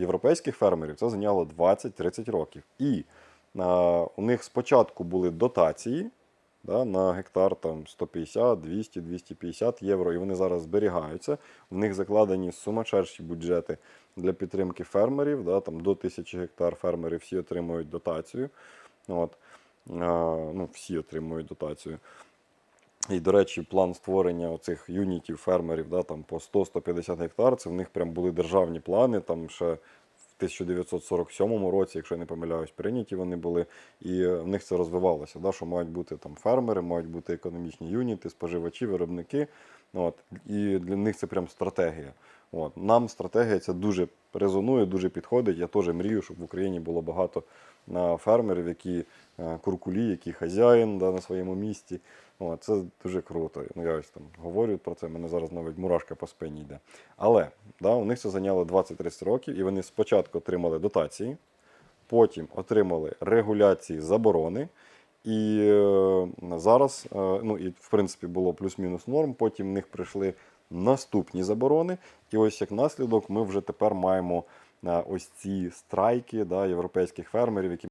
європейських фермерів це зайняло 20-30 років. І а, у них спочатку були дотації да, на гектар там 150, 200, 250 євро, і вони зараз зберігаються. В них закладені сумасшедші бюджети для підтримки фермерів. Да, там до 1000 гектар фермери всі отримують дотацію. От. А, ну, всі отримують дотацію. І, до речі, план створення оцих юнітів фермерів да, там, по 100-150 гектар, це в них прям були державні плани, там ще в 1947 році, якщо я не помиляюсь, прийняті вони були, і е, в них це розвивалося, да, що мають бути там фермери, мають бути економічні юніти, споживачі, виробники. От, і для них це прям стратегія. От. Нам стратегія ця дуже резонує, дуже підходить. Я теж мрію, щоб в Україні було багато фермерів, які куркулі, які хазяїн да, на своєму місці. От, це дуже круто. Ну, я ось там говорю про це, мене зараз навіть мурашка по спині йде. Але да, у них це зайняло 20-30 років, і вони спочатку отримали дотації, потім отримали регуляції заборони. І е, зараз, е, ну і в принципі було плюс-мінус норм. Потім в них прийшли наступні заборони. І ось як наслідок, ми вже тепер маємо е, ось ці страйки да, європейських фермерів, які